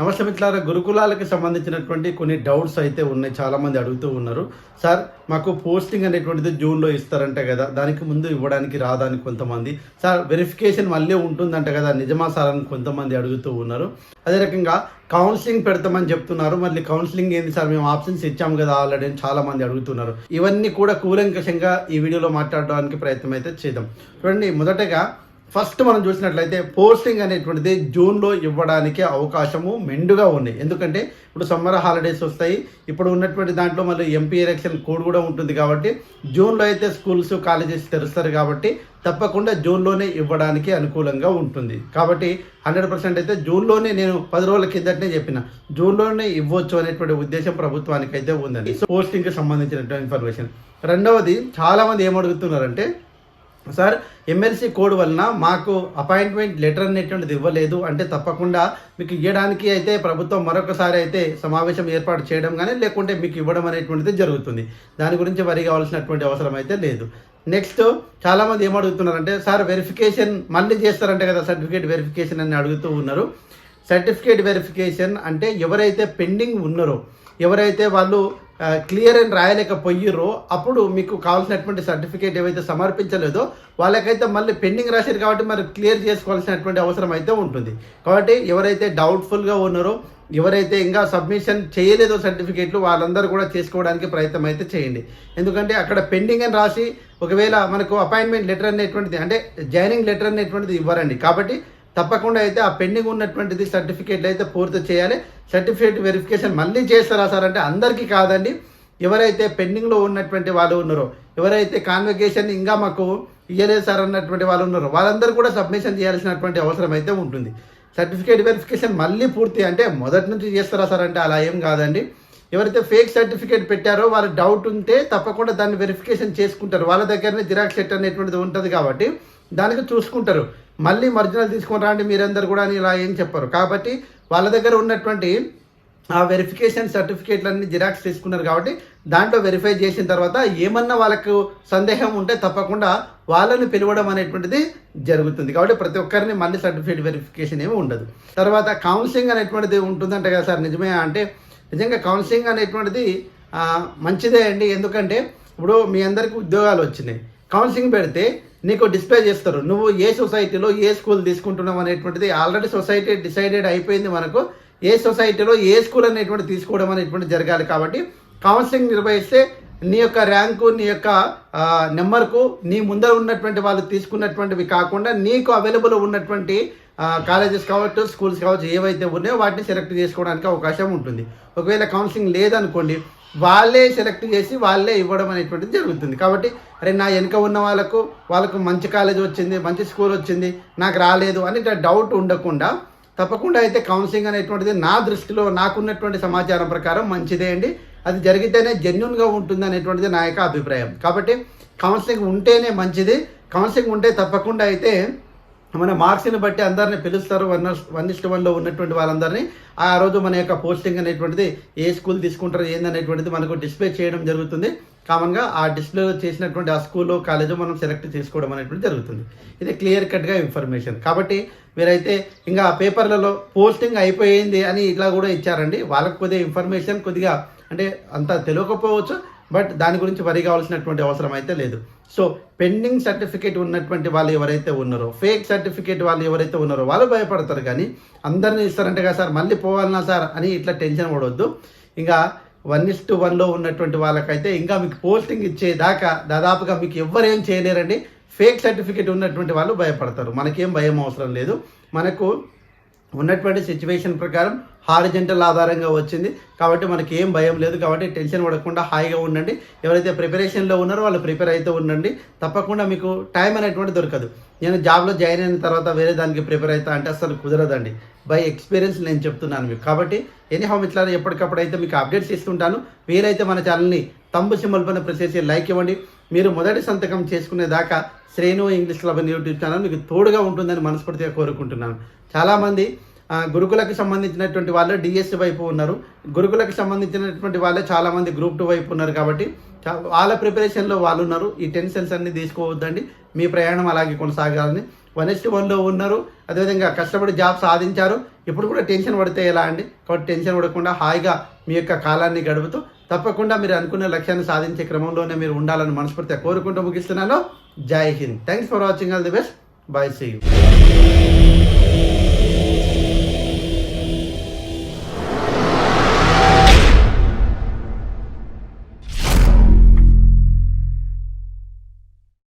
నమస్తే మిత్రులారా గురుకులాలకు సంబంధించినటువంటి కొన్ని డౌట్స్ అయితే ఉన్నాయి. చాలామంది అడుగుతూ ఉన్నారు. సార్ మాకు పోస్టింగ్ అనేటువంటిది జూన్లో ఇస్తారంట కదా. దానికి ముందు ఇవ్వడానికి రాదని కొంతమంది. సార్ వెరిఫికేషన్ మళ్ళీ ఉంటుందంట కదా. నిజమా సార్ అని కొంతమంది అడుగుతూ ఉన్నారు. అదే రకంగా కౌన్సిలింగ్ పెడతామని చెప్తున్నారు. మళ్ళీ కౌన్సిలింగ్ ఏంది సార్? మేము ఆప్షన్స్ ఇచ్చాము కదా ఆల్రెడీ అని చాలా మంది అడుగుతున్నారు. ఇవన్నీ కూడా కూలంకషంగా ఈ వీడియోలో మాట్లాడడానికి ప్రయత్నం అయితే చేద్దాం. చూడండి మొదటగా ఫస్ట్ మనం చూసినట్లయితే పోస్టింగ్ అనేటువంటిది జూన్లో ఇవ్వడానికి అవకాశము మెండుగా ఉంది. ఎందుకంటే ఇప్పుడు సమ్మర్ హాలిడేస్ వస్తాయి. ఇప్పుడు ఉన్నటువంటి దాంట్లో మళ్ళీ ఎంపీ ఎలక్షన్ కోడ్ కూడా ఉంటుంది కాబట్టి జూన్లో అయితే స్కూల్స్ కాలేజెస్ తెరుస్తారు కాబట్టి తప్పకుండా జూన్లోనే ఇవ్వడానికి అనుకూలంగా ఉంటుంది. కాబట్టి హండ్రెడ్ పర్సెంట్ అయితే జూన్లోనే నేను పది రోజుల కిందటనే చెప్పిన. జూన్లోనే ఇవ్వచ్చు అనేటువంటి ఉద్దేశం ప్రభుత్వానికి అయితే ఉందండి పోస్టింగ్కి సంబంధించినటువంటి ఇన్ఫర్మేషన్. రెండవది చాలామంది ఏమడుగుతున్నారంటే సార్ ఎమ్మెల్సీ కోడ్ వలన మాకు అపాయింట్మెంట్ లెటర్ అనేటువంటిది ఇవ్వలేదు. అంటే తప్పకుండా మీకు ఇవ్వడానికి అయితే ప్రభుత్వం మరొకసారి అయితే సమావేశం ఏర్పాటు చేయడం కానీ లేకుంటే మీకు ఇవ్వడం అనేటువంటిది జరుగుతుంది. దాని గురించి వరి కావాల్సినటువంటి అవసరం అయితే లేదు. నెక్స్ట్ చాలామంది ఏమడుగుతున్నారంటే సార్ వెరిఫికేషన్ మళ్ళీ చేస్తారంటే కదా సర్టిఫికేట్ వెరిఫికేషన్ అని అడుగుతూ ఉన్నారు. సర్టిఫికేట్ వెరిఫికేషన్ అంటే ఎవరైతే పెండింగ్ ఉన్నారో ఎవరైతే వాళ్ళు క్లియర్ అని రాయలేకపోయిర్రో అప్పుడు మీకు కావాల్సినటువంటి సర్టిఫికేట్ ఏవైతే సమర్పించలేదో వాళ్ళకైతే మళ్ళీ పెండింగ్ రాశారు కాబట్టి మరి క్లియర్ చేసుకోవాల్సినటువంటి అవసరం అయితే ఉంటుంది. కాబట్టి ఎవరైతే డౌట్ఫుల్గా ఉన్నారో ఎవరైతే ఇంకా సబ్మిషన్ చేయలేదో సర్టిఫికేట్లు వాళ్ళందరూ కూడా చేసుకోవడానికి ప్రయత్నం అయితే చేయండి. ఎందుకంటే అక్కడ పెండింగ్ అని రాసి ఒకవేళ మనకు అపాయింట్మెంట్ లెటర్ అనేటువంటిది అంటే జాయినింగ్ లెటర్ అనేటువంటిది ఇవ్వరండి. కాబట్టి తప్పకుండా అయితే ఆ పెండింగ్ ఉన్నటువంటిది సర్టిఫికేట్లు అయితే పూర్తి చేయాలి. సర్టిఫికేట్ వెరిఫికేషన్ మళ్ళీ చేస్తారా సార్ అంటే అందరికీ కాదండి. ఎవరైతే పెండింగ్లో ఉన్నటువంటి వాళ్ళు ఉన్నారో ఎవరైతే కాన్వకేషన్ ఇంకా మాకు ఇయ్యలేదు సార్ అన్నటువంటి వాళ్ళు ఉన్నారో వాళ్ళందరూ కూడా సబ్మిషన్ చేయాల్సినటువంటి అవసరం అయితే ఉంటుంది. సర్టిఫికేట్ వెరిఫికేషన్ మళ్ళీ పూర్తి అంటే మొదటి నుంచి చేస్తారా సార్ అంటే అలా ఏం కాదండి. ఎవరైతే ఫేక్ సర్టిఫికేట్ పెట్టారో వాళ్ళ డౌట్ ఉంటే తప్పకుండా దాన్ని వెరిఫికేషన్ చేసుకుంటారు. వాళ్ళ దగ్గరనే జిరాక్స్ సెట్ అనేటువంటిది ఉంటుంది కాబట్టి దానికి చూసుకుంటారు. మళ్ళీ ఒరిజినల్ తీసుకొని రాండి మీరందరూ కూడా అని ఇలా ఏం చెప్పరు. కాబట్టి వాళ్ళ దగ్గర ఉన్నటువంటి ఆ వెరిఫికేషన్ సర్టిఫికేట్లన్నీ జిరాక్స్ తీసుకున్నారు కాబట్టి దాంట్లో వెరిఫై చేసిన తర్వాత ఏమన్నా వాళ్ళకు సందేహం ఉంటే తప్పకుండా వాళ్ళని పిలవడం అనేటువంటిది జరుగుతుంది. కాబట్టి ప్రతి ఒక్కరిని మళ్ళీ సర్టిఫికేట్ వెరిఫికేషన్ ఏమి ఉండదు. తర్వాత కౌన్సిలింగ్ అనేటువంటిది ఉంటుందంట కదా సార్ నిజమే అంటే? నిజంగా కౌన్సిలింగ్ అనేటువంటిది మంచిదే అండి. ఎందుకంటే ఇప్పుడు మీ అందరికీ ఉద్యోగాలు వచ్చినాయి. కౌన్సిలింగ్ పెడితే నీకు డిస్ప్లే చేస్తారు. నువ్వు ఏ సొసైటీలో ఏ స్కూల్ తీసుకుంటున్నావు అనేటువంటిది ఆల్రెడీ సొసైటీ డిసైడెడ్ అయిపోయింది మనకు. ఏ సొసైటీలో ఏ స్కూల్ అనేటువంటి తీసుకోవడం అనేటువంటి జరగాలి కాబట్టి కౌన్సిలింగ్ నిర్వహిస్తే నీ యొక్క ర్యాంకు నీ యొక్క నెంబర్కు నీ ముందర ఉన్నటువంటి వాళ్ళు తీసుకున్నటువంటివి కాకుండా నీకు అవైలబుల్ ఉన్నటువంటి కాలేజెస్ కావచ్చు స్కూల్స్ కావచ్చు ఏవైతే ఉన్నాయో వాటిని సెలెక్ట్ చేసుకోవడానికి అవకాశం ఉంటుంది. ఒకవేళ కౌన్సిలింగ్ లేదనుకోండి వాళ్ళే సెలెక్ట్ చేసి వాళ్ళే ఇవ్వడం అనేటువంటిది జరుగుతుంది. కాబట్టి అరే నా వెనుక ఉన్న వాళ్ళకు వాళ్ళకు మంచి కాలేజ్ వచ్చింది మంచి స్కూల్ వచ్చింది నాకు రాలేదు అని డౌట్ ఉండకుండా తప్పకుండా అయితే కౌన్సిలింగ్ అనేటువంటిది నా దృష్టిలో నాకున్నటువంటి సమాచారం ప్రకారం మంచిదే అండి. అది జరిగితేనే జెన్యున్గా ఉంటుంది అనేటువంటిది నా యొక్క అభిప్రాయం. కాబట్టి కౌన్సిలింగ్ ఉంటేనే మంచిది. కౌన్సిలింగ్ ఉంటే తప్పకుండా అయితే మన మార్క్స్ని బట్టి అందరిని పిలుస్తారు వన్ వన్ ఇస్ట్ వన్లో ఉన్నటువంటి వాళ్ళందరినీ. ఆ రోజు మన యొక్క పోస్టింగ్ అనేటువంటిది ఏ స్కూల్ తీసుకుంటారు ఏందనేటువంటిది మనకు డిస్ప్లే చేయడం జరుగుతుంది. కామన్గా ఆ డిస్ప్లే చేసినటువంటి ఆ స్కూల్లో కాలేజో మనం సెలెక్ట్ చేసుకోవడం అనేటువంటి జరుగుతుంది. ఇది క్లియర్ కట్గా ఇన్ఫర్మేషన్. కాబట్టి మీరైతే ఇంకా పేపర్లలో పోస్టింగ్ అయిపోయింది అని ఇట్లా కూడా ఇచ్చారండి. వాళ్ళకు కొద్దిగా ఇన్ఫర్మేషన్ కొద్దిగా అంటే అంత తెలియకపోవచ్చు. బట్ దాని గురించి వరి కావాల్సినటువంటి అవసరం అయితే లేదు. సో పెండింగ్ సర్టిఫికేట్ ఉన్నటువంటి వాళ్ళు ఎవరైతే ఉన్నారో ఫేక్ సర్టిఫికేట్ వాళ్ళు ఎవరైతే ఉన్నారో వాళ్ళు భయపడతారు కానీ అందరినీ ఇస్తారంటే కదా సార్ మళ్ళీ పోవాలన్నా సార్ అని ఇట్లా టెన్షన్ పడవద్దు ఇంకా వన్ ఇస్ టు వన్లో ఉన్నటువంటి వాళ్ళకైతే ఇంకా మీకు పోస్టింగ్ ఇచ్చేదాకా దాదాపుగా మీకు ఎవరేం చేయలేరండి. ఫేక్ సర్టిఫికేట్ ఉన్నటువంటి వాళ్ళు భయపడతారు. మనకేం భయం అవసరం లేదు. మనకు ఉన్నటువంటి సిచ్యువేషన్ ప్రకారం హారిజెంటల్ ఆధారంగా వచ్చింది. కాబట్టి మనకి ఏం భయం లేదు. కాబట్టి టెన్షన్ పడకుండా హాయిగా ఉండండి. ఎవరైతే ప్రిపరేషన్లో ఉన్నారో వాళ్ళు ప్రిపేర్ అయితే ఉండండి. తప్పకుండా మీకు టైం అనేటువంటి దొరకదు. నేను జాబ్లో జాయిన్ అయిన తర్వాత వేరే దానికి ప్రిపేర్ అవుతా అంటే అసలు కుదరదండి. బై ఎక్స్పీరియన్స్ నేను చెప్తున్నాను మీకు. కాబట్టి ఎనీ హౌ ఇట్లా ఎప్పటికప్పుడు అయితే మీకు అప్డేట్స్ ఇస్తుంటాను వీలైతే మన ఛానల్ని తంబు సింబల్ పైన ప్రెస్ చేసి లైక్ ఇవ్వండి. మీరు మొదటి సంతకం చేసుకునేదాకా శ్రేణు ఇంగ్లీష్ లభన్ యూట్యూబ్ ఛానల్ మీకు తోడుగా ఉంటుందని మనస్ఫూర్తిగా కోరుకుంటున్నాను. చాలామంది గురుకులకు సంబంధించినటువంటి వాళ్ళు డిఎస్సి వైపు ఉన్నారు. గురుకులకు సంబంధించినటువంటి వాళ్ళే చాలామంది గ్రూప్ టూ వైపు ఉన్నారు కాబట్టి వాళ్ళ ప్రిపరేషన్లో వాళ్ళు ఉన్నారు. ఈ టెన్షన్స్ అన్ని తీసుకోవద్దండి. మీ ప్రయాణం అలాగే కొనసాగాలని వన్ ఎస్ వన్లో ఉన్నారు. అదేవిధంగా కష్టపడి జాబ్ సాధించారు. ఇప్పుడు కూడా టెన్షన్ పడితే ఎలా అండి? కాబట్టి టెన్షన్ పడకుండా హాయిగా మీ యొక్క కాలాన్ని గడుపుతూ తప్పకుండా మీరు అనుకున్న లక్ష్యాన్ని సాధించే క్రమంలోనే మీరు ఉండాలని మనస్ఫూర్తిగా కోరుకుంటూ ముగిస్తున్నాను. Jai Hind. Thanks for watching all the best bye see you